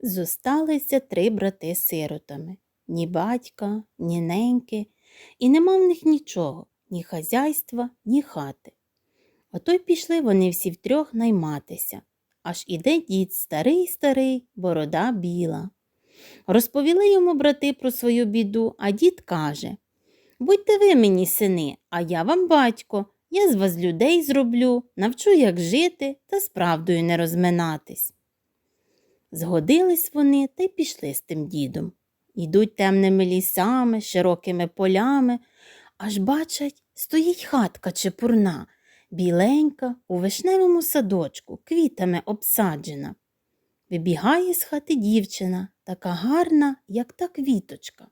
Зосталися три брати сиротами ні батька, ні неньки, і нема в них нічого, ні хазяйства, ні хати. Ото й пішли вони всі втрьох найматися. Аж іде дід старий старий, борода біла. Розповіли йому брати про свою біду, а дід каже Будьте ви мені, сини, а я вам батько. Я з вас людей зроблю, навчу, як жити та з правдою не розминатись. Згодились вони та й пішли з тим дідом. Йдуть темними лісами, широкими полями, аж бачать, стоїть хатка чепурна, біленька, у вишневому садочку, квітами обсаджена. Вибігає з хати дівчина, така гарна, як та квіточка.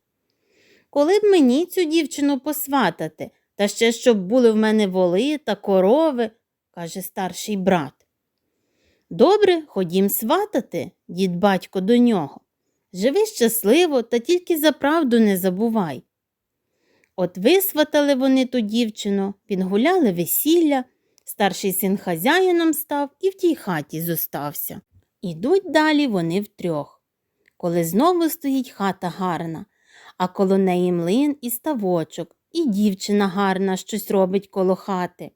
Коли б мені цю дівчину посватати, та ще щоб були в мене воли та корови, каже старший брат. Добре, ходім сватати, дід батько до нього. Живи щасливо та тільки за правду не забувай. От висватали вони ту дівчину, підгуляли весілля, старший син хазяїном став і в тій хаті зостався. Ідуть далі вони втрьох. Коли знову стоїть хата гарна, а коло неї млин і ставочок, і дівчина гарна щось робить коло хати.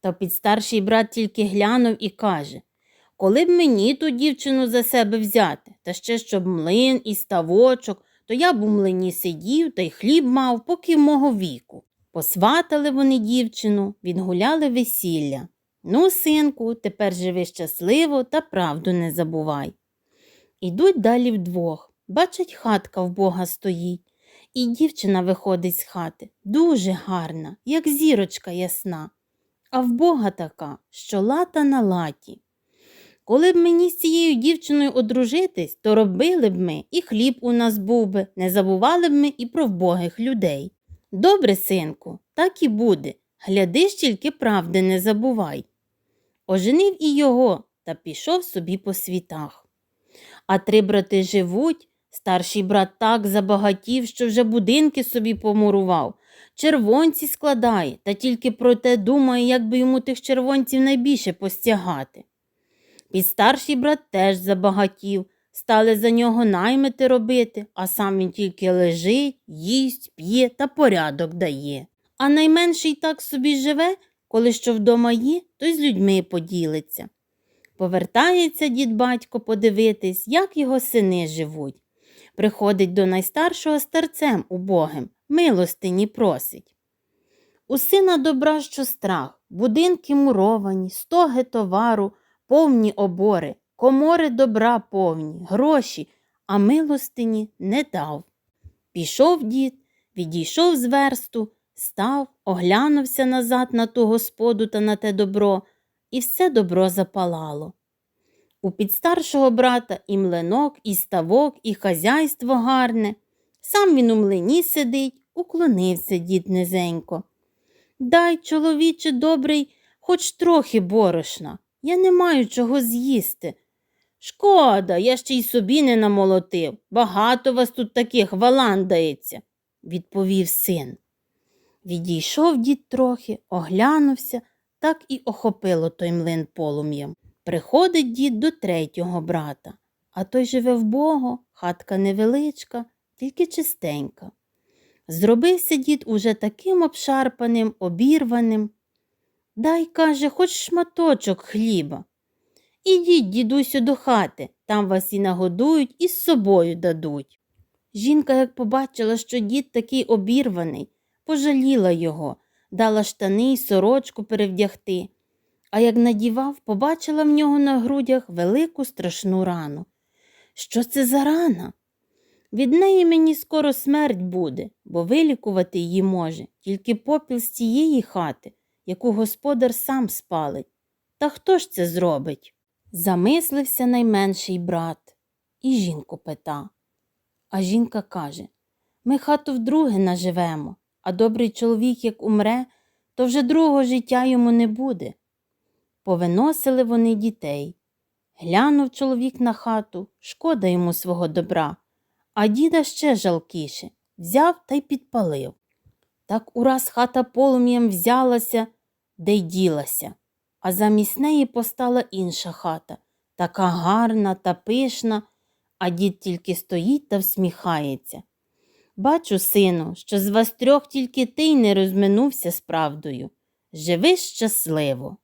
Та підстарший брат тільки глянув і каже Коли б мені ту дівчину за себе взяти, та ще щоб млин і ставочок, то я б у млині сидів та й хліб мав, поки мого віку. Посватали вони дівчину, відгуляли весілля. Ну, синку, тепер живи щасливо та правду не забувай. Ідуть далі вдвох. Бачать, хатка в Бога стоїть. І дівчина виходить з хати, дуже гарна, як зірочка ясна, а в Бога така, що лата на латі. Коли б мені з цією дівчиною одружитись, то робили б ми, і хліб у нас був би, не забували б ми і про вбогих людей. Добре, синку, так і буде. Гляди ж тільки правди не забувай. Оженив і його та пішов собі по світах. А три брати живуть, старший брат так забагатів, що вже будинки собі помурував, червонці складає та тільки про те думає, як би йому тих червонців найбільше постягати. Підстарший брат теж забагатів, стали за нього наймити робити, а сам він тільки лежить, їсть, п'є та порядок дає. А найменший так собі живе, коли що вдома є, то й з людьми поділиться. Повертається дід батько подивитись, як його сини живуть. Приходить до найстаршого старцем убогим, милостині просить. У сина добра, що страх, будинки муровані, стоги товару, повні обори, комори добра повні, гроші, а милостині не дав. Пішов дід, відійшов з версту, став, оглянувся назад на ту господу та на те добро, і все добро запалало. У підстаршого брата і млинок, і ставок, і хазяйство гарне. Сам він у млині сидить, уклонився дід низенько. Дай, чоловіче добрий, хоч трохи борошна. Я не маю чого з'їсти. Шкода, я ще й собі не намолотив. Багато вас тут таких валандається, відповів син. Відійшов дід трохи, оглянувся, так і охопило той млин полум'ям. Приходить дід до третього брата, а той живе вбого, хатка невеличка, тільки чистенька. Зробився дід уже таким обшарпаним, обірваним. Дай, каже, хоч шматочок хліба. Ідіть, дідусю, до хати, там вас і нагодують, і з собою дадуть. Жінка, як побачила, що дід такий обірваний, пожаліла його, дала штани й сорочку перевдягти, а як надівав, побачила в нього на грудях велику страшну рану. Що це за рана? Від неї мені скоро смерть буде, бо вилікувати її може тільки попіл з тієї хати, яку господар сам спалить. Та хто ж це зробить? Замислився найменший брат і жінку пита. А жінка каже Ми хату вдруге наживемо, а добрий чоловік, як умре, то вже другого життя йому не буде. Повиносили вони дітей. Глянув чоловік на хату, шкода йому свого добра, а діда ще жалкіше взяв та й підпалив. Так ураз хата полум'ям взялася, де й ділася, а замість неї постала інша хата, така гарна та пишна, а дід тільки стоїть та всміхається. Бачу, сину, що з вас трьох тільки ти й не розминувся з правдою. Живи щасливо.